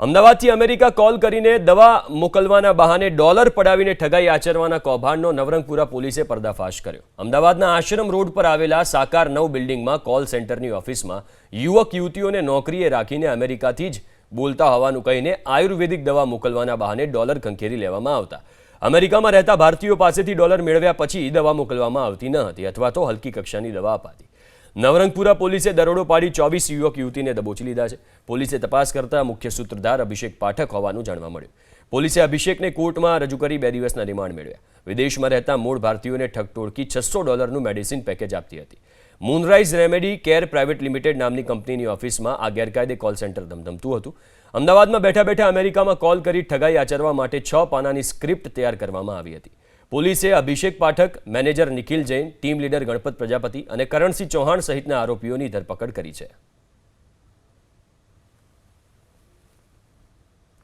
અમદાવાદથી America call કરીને દવા મોકલવાના બહાને ડોલર પડાવીને ઠગાઈ આચરવાના કૌભાંડનો નવરંગપુરા પોલીસે પર્દાફાશ કર્યો. અમદાવાદના આશ્રમ રોડ પર આવેલા સાકાર નવ બિલ્ડિંગમાં કોલ સેન્ટરની ઓફિસમાં યુવક યુવતીઓને નોકરીએ રાખીને અમેરિકાથી જ બોલતા હોવાનું કહીને આયુર્વેદિક દવા મોકલવાના બહાને ડોલર ખંખેરી લેવામાં આવતા. અમેરિકામાં રહેતા ભારતીયો પાસેથી ડોલર મેળવ્યા પછી દવા મોકલવામાં આવતી ન હતી અથવા તો હલકી કક્ષાની દવા અપાતી. નવરંગપુરા પોલીસે દરોડો પાડી ચોવીસ યુવક યુવતીને દબોચી લીધા છે. પોલીસે તપાસ કરતા મુખ્ય સૂત્રધાર અભિષેક પાઠક હોવાનું જાણવા મળ્યું. પોલીસે અભિષેકને કોર્ટમાં રજૂ કરી બે દિવસના રિમાન્ડ મેળવ્યા. વિદેશમાં રહેતા મૂળ ભારતીયોને ઠગટોળકી છસો ડોલરનું મેડિસિન પેકેજ આપતી હતી. Moonrise remedy care private limited નામની કંપનીની ઓફિસમાં આ ગેરકાયદે કોલ સેન્ટર ધમધમતું હતું. અમદાવાદમાં બેઠા બેઠા અમેરિકામાં કોલ કરી ઠગાઈ આચરવા માટે છ પાનાની સ્ક્રિપ્ટ તૈયાર કરવામાં આવી હતી. પોલીસે Abhishek Pathak, manager Nikhil Jain, team leader Ganpat Prajapati અને કરણસિંહ ચૌહાણ સહિતના આરોપીઓની ધરપકડ કરી છે.